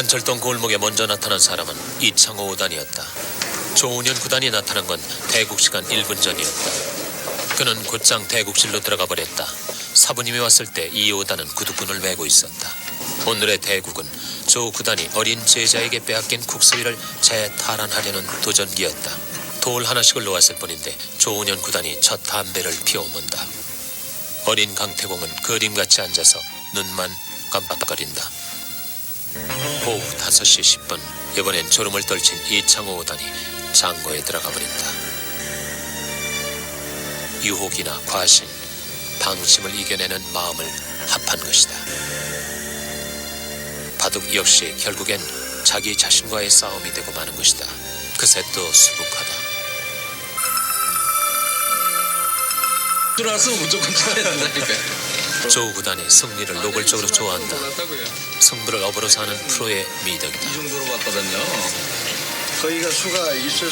관철동 골목에 먼저 나타난 사람은 이창호 5단이었다. 조은현 구단이 나타난 건 대국 시간 1분 전이었다. 그는 곧장 대국실로 들어가 버렸다. 사부님이 왔을 때 이 5단은 구두끈을 메고 있었다. 오늘의 대국은 조 구단이 어린 제자에게 빼앗긴 국서위를 재탈환하려는 도전기였다. 돌 하나씩을 놓았을 뿐인데 조은현 구단이 첫 담배를 피워문다. 어린 강태공은 그림같이 앉아서 눈만 깜빡거린다. 오후 5시 10분 이번엔 졸음을 떨친 이창호 5단이 장고에 들어가 버린다. 유혹이나 과신, 방심을 이겨내는 마음을 합한 것이다. 바둑 역시 결국엔 자기 자신과의 싸움이 되고 마는 것이다. 그새 또 수북하다. 들어왔으면 무조건 쳐야 된다니까. 조 구단이 승리를 노골적으로 좋아한다. 승부를 업으로 사는 프로의 미덕이다. 이 정도로 봤거든요. 거기가 수가 있을